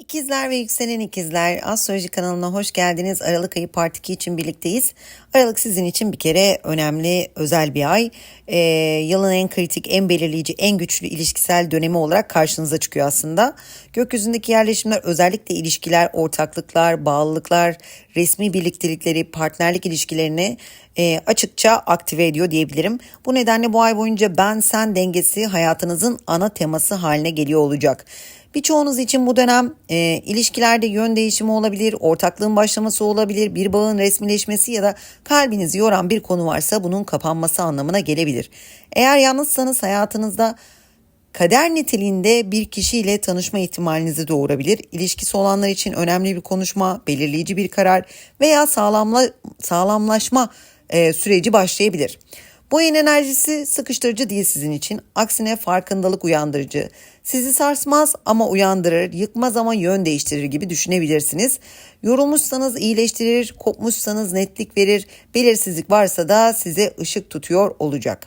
İkizler ve yükselen ikizler astroloji kanalına hoş geldiniz. Aralık ayı part 2 için birlikteyiz. Aralık sizin için bir kere önemli, özel bir ay. Ee, yılın en kritik, en belirleyici, en güçlü ilişkisel dönemi olarak karşınıza çıkıyor aslında. Gökyüzündeki yerleşimler özellikle ilişkiler, ortaklıklar, bağlılıklar, resmi birliktelikleri, partnerlik ilişkilerini e, açıkça aktive ediyor diyebilirim. Bu nedenle bu ay boyunca ben sen dengesi hayatınızın ana teması haline geliyor olacak. Birçoğunuz için bu dönem e, ilişkilerde yön değişimi olabilir, ortaklığın başlaması olabilir, bir bağın resmileşmesi ya da kalbinizi yoran bir konu varsa bunun kapanması anlamına gelebilir. Eğer yalnızsanız hayatınızda kader niteliğinde bir kişiyle tanışma ihtimalinizi doğurabilir. İlişkisi olanlar için önemli bir konuşma, belirleyici bir karar veya sağlamla, sağlamlaşma e, süreci başlayabilir. Bu ayın enerjisi sıkıştırıcı değil sizin için. Aksine farkındalık uyandırıcı. Sizi sarsmaz ama uyandırır, yıkmaz ama yön değiştirir gibi düşünebilirsiniz. Yorulmuşsanız iyileştirir, kopmuşsanız netlik verir, belirsizlik varsa da size ışık tutuyor olacak.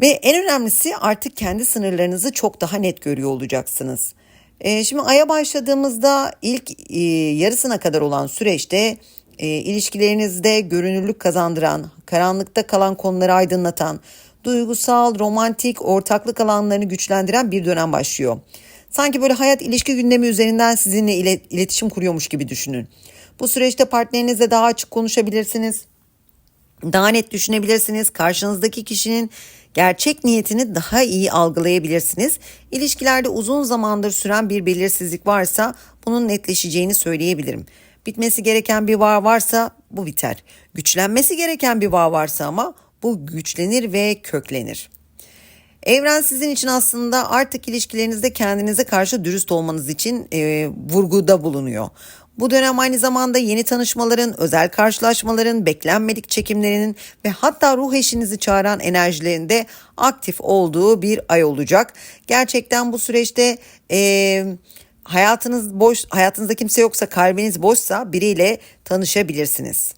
Ve en önemlisi artık kendi sınırlarınızı çok daha net görüyor olacaksınız. Ee, şimdi aya başladığımızda ilk e, yarısına kadar olan süreçte e, ilişkilerinizde görünürlük kazandıran, karanlıkta kalan konuları aydınlatan, duygusal, romantik, ortaklık alanlarını güçlendiren bir dönem başlıyor. Sanki böyle hayat ilişki gündemi üzerinden sizinle iletişim kuruyormuş gibi düşünün. Bu süreçte partnerinizle daha açık konuşabilirsiniz. Daha net düşünebilirsiniz. Karşınızdaki kişinin gerçek niyetini daha iyi algılayabilirsiniz. İlişkilerde uzun zamandır süren bir belirsizlik varsa bunun netleşeceğini söyleyebilirim. Bitmesi gereken bir bağ varsa bu biter. Güçlenmesi gereken bir bağ varsa ama bu güçlenir ve köklenir. Evren sizin için aslında artık ilişkilerinizde kendinize karşı dürüst olmanız için e, vurguda bulunuyor. Bu dönem aynı zamanda yeni tanışmaların, özel karşılaşmaların, beklenmedik çekimlerinin ve hatta ruh eşinizi çağıran enerjilerinde aktif olduğu bir ay olacak. Gerçekten bu süreçte e, hayatınız boş, hayatınızda kimse yoksa, kalbiniz boşsa biriyle tanışabilirsiniz.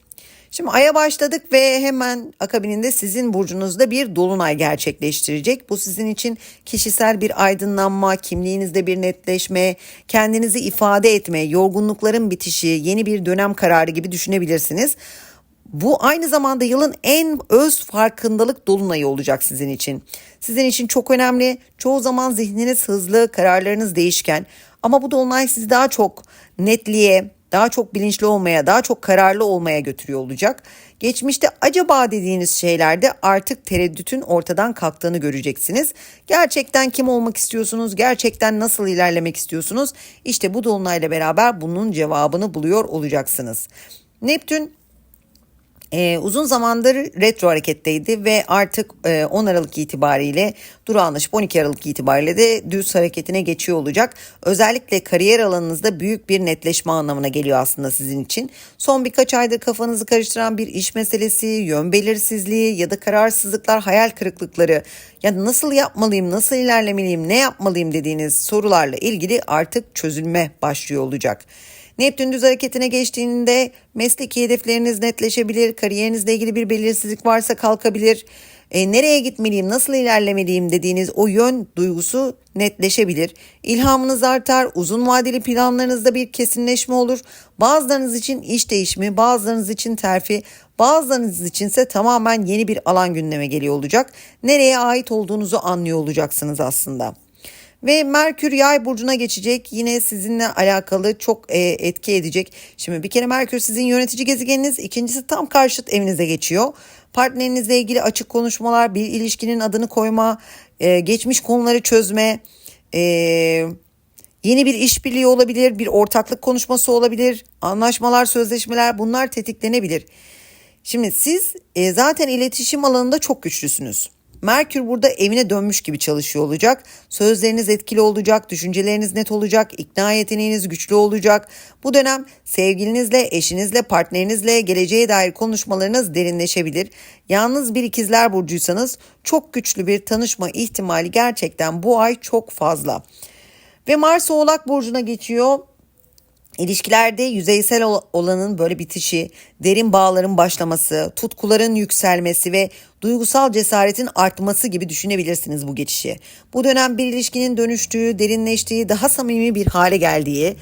Şimdi aya başladık ve hemen akabininde sizin burcunuzda bir dolunay gerçekleştirecek. Bu sizin için kişisel bir aydınlanma, kimliğinizde bir netleşme, kendinizi ifade etme, yorgunlukların bitişi, yeni bir dönem kararı gibi düşünebilirsiniz. Bu aynı zamanda yılın en öz farkındalık dolunayı olacak sizin için. Sizin için çok önemli. Çoğu zaman zihniniz hızlı, kararlarınız değişken. Ama bu dolunay sizi daha çok netliğe, daha çok bilinçli olmaya, daha çok kararlı olmaya götürüyor olacak. Geçmişte acaba dediğiniz şeylerde artık tereddütün ortadan kalktığını göreceksiniz. Gerçekten kim olmak istiyorsunuz? Gerçekten nasıl ilerlemek istiyorsunuz? İşte bu dolunayla beraber bunun cevabını buluyor olacaksınız. Neptün ee, uzun zamandır retro hareketteydi ve artık e, 10 Aralık itibariyle durağanlaşıp 12 Aralık itibariyle de düz hareketine geçiyor olacak. Özellikle kariyer alanınızda büyük bir netleşme anlamına geliyor aslında sizin için. Son birkaç aydır kafanızı karıştıran bir iş meselesi, yön belirsizliği ya da kararsızlıklar, hayal kırıklıkları ya nasıl yapmalıyım, nasıl ilerlemeliyim, ne yapmalıyım dediğiniz sorularla ilgili artık çözülme başlıyor olacak. Neptün düz hareketine geçtiğinde mesleki hedefleriniz netleşebilir, kariyerinizle ilgili bir belirsizlik varsa kalkabilir. E, nereye gitmeliyim, nasıl ilerlemeliyim dediğiniz o yön duygusu netleşebilir. İlhamınız artar, uzun vadeli planlarınızda bir kesinleşme olur. Bazılarınız için iş değişimi, bazılarınız için terfi, bazılarınız içinse tamamen yeni bir alan gündeme geliyor olacak. Nereye ait olduğunuzu anlıyor olacaksınız aslında. Ve Merkür yay burcuna geçecek. Yine sizinle alakalı çok e, etki edecek. Şimdi bir kere Merkür sizin yönetici gezegeniniz. ikincisi tam karşıt evinize geçiyor. Partnerinizle ilgili açık konuşmalar, bir ilişkinin adını koyma, e, geçmiş konuları çözme, e, yeni bir işbirliği olabilir, bir ortaklık konuşması olabilir, anlaşmalar, sözleşmeler bunlar tetiklenebilir. Şimdi siz e, zaten iletişim alanında çok güçlüsünüz. Merkür burada evine dönmüş gibi çalışıyor olacak. Sözleriniz etkili olacak, düşünceleriniz net olacak, ikna yeteneğiniz güçlü olacak. Bu dönem sevgilinizle, eşinizle, partnerinizle geleceğe dair konuşmalarınız derinleşebilir. Yalnız bir ikizler burcuysanız çok güçlü bir tanışma ihtimali gerçekten bu ay çok fazla. Ve Mars Oğlak burcuna geçiyor. İlişkilerde yüzeysel ol- olanın böyle bitişi, derin bağların başlaması, tutkuların yükselmesi ve duygusal cesaretin artması gibi düşünebilirsiniz bu geçişi. Bu dönem bir ilişkinin dönüştüğü, derinleştiği, daha samimi bir hale geldiği,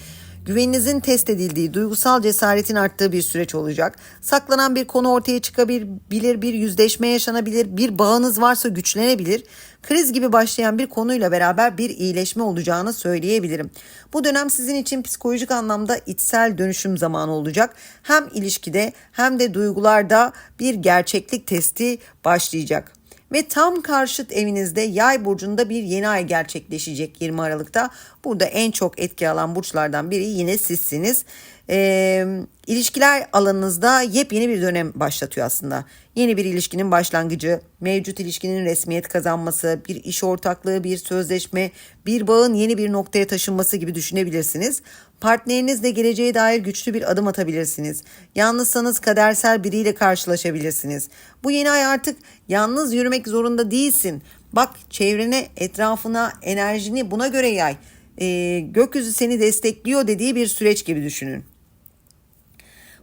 güveninizin test edildiği, duygusal cesaretin arttığı bir süreç olacak. Saklanan bir konu ortaya çıkabilir, bir yüzleşme yaşanabilir, bir bağınız varsa güçlenebilir. Kriz gibi başlayan bir konuyla beraber bir iyileşme olacağını söyleyebilirim. Bu dönem sizin için psikolojik anlamda içsel dönüşüm zamanı olacak. Hem ilişkide hem de duygularda bir gerçeklik testi başlayacak. Ve tam karşıt evinizde yay burcunda bir yeni ay gerçekleşecek 20 Aralık'ta. Burada en çok etki alan burçlardan biri yine sizsiniz. Ee, ilişkiler alanınızda yepyeni bir dönem başlatıyor aslında. Yeni bir ilişkinin başlangıcı, mevcut ilişkinin resmiyet kazanması, bir iş ortaklığı, bir sözleşme, bir bağın yeni bir noktaya taşınması gibi düşünebilirsiniz. Partnerinizle geleceğe dair güçlü bir adım atabilirsiniz. Yalnızsanız kadersel biriyle karşılaşabilirsiniz. Bu yeni ay artık yalnız yürümek zorunda değilsin. Bak çevrene, etrafına, enerjini buna göre yay. Ee, gökyüzü seni destekliyor dediği bir süreç gibi düşünün.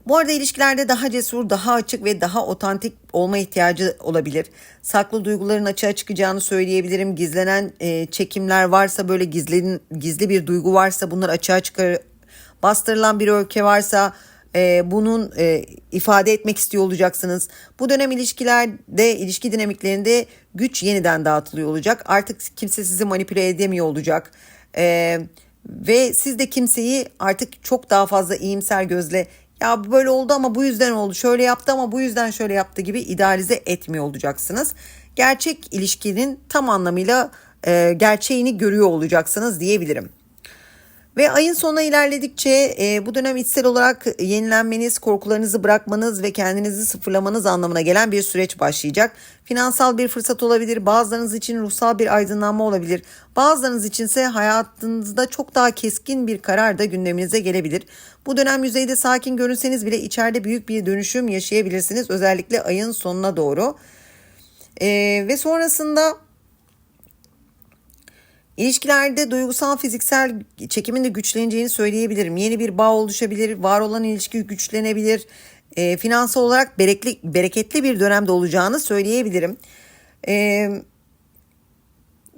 Bu arada ilişkilerde daha cesur, daha açık ve daha otantik olma ihtiyacı olabilir. Saklı duyguların açığa çıkacağını söyleyebilirim. Gizlenen e, çekimler varsa böyle gizli, gizli bir duygu varsa bunlar açığa çıkar. Bastırılan bir öfke varsa e, bunun e, ifade etmek istiyor olacaksınız. Bu dönem ilişkilerde, ilişki dinamiklerinde güç yeniden dağıtılıyor olacak. Artık kimse sizi manipüle edemiyor olacak. E, ve siz de kimseyi artık çok daha fazla iyimser gözle ya böyle oldu ama bu yüzden oldu. Şöyle yaptı ama bu yüzden şöyle yaptı gibi idealize etmiyor olacaksınız. Gerçek ilişkinin tam anlamıyla e, gerçeğini görüyor olacaksınız diyebilirim. Ve ayın sonuna ilerledikçe e, bu dönem içsel olarak yenilenmeniz, korkularınızı bırakmanız ve kendinizi sıfırlamanız anlamına gelen bir süreç başlayacak. Finansal bir fırsat olabilir, bazılarınız için ruhsal bir aydınlanma olabilir. Bazılarınız içinse hayatınızda çok daha keskin bir karar da gündeminize gelebilir. Bu dönem yüzeyde sakin görünseniz bile içeride büyük bir dönüşüm yaşayabilirsiniz. Özellikle ayın sonuna doğru. E, ve sonrasında İlişkilerde duygusal fiziksel çekimin de güçleneceğini söyleyebilirim. Yeni bir bağ oluşabilir, var olan ilişki güçlenebilir. E, finansal olarak berekli, bereketli bir dönemde olacağını söyleyebilirim. E,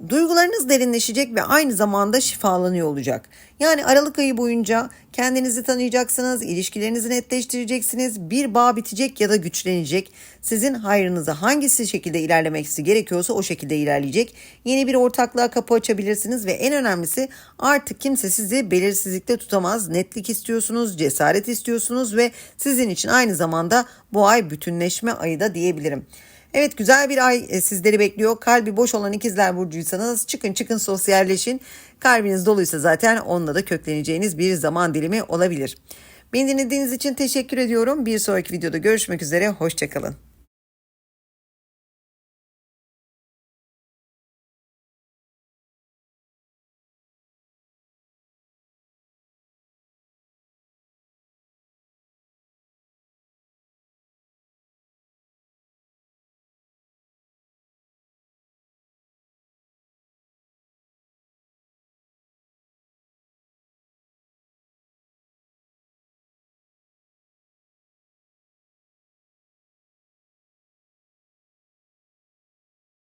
Duygularınız derinleşecek ve aynı zamanda şifalanıyor olacak. Yani Aralık ayı boyunca kendinizi tanıyacaksınız, ilişkilerinizi netleştireceksiniz, bir bağ bitecek ya da güçlenecek. Sizin hayrınıza hangisi şekilde ilerlemesi gerekiyorsa o şekilde ilerleyecek. Yeni bir ortaklığa kapı açabilirsiniz ve en önemlisi artık kimse sizi belirsizlikte tutamaz. Netlik istiyorsunuz, cesaret istiyorsunuz ve sizin için aynı zamanda bu ay bütünleşme ayı da diyebilirim. Evet güzel bir ay e, sizleri bekliyor. Kalbi boş olan ikizler burcuysanız çıkın çıkın sosyalleşin. Kalbiniz doluysa zaten onunla da kökleneceğiniz bir zaman dilimi olabilir. Beni dinlediğiniz için teşekkür ediyorum. Bir sonraki videoda görüşmek üzere. Hoşçakalın.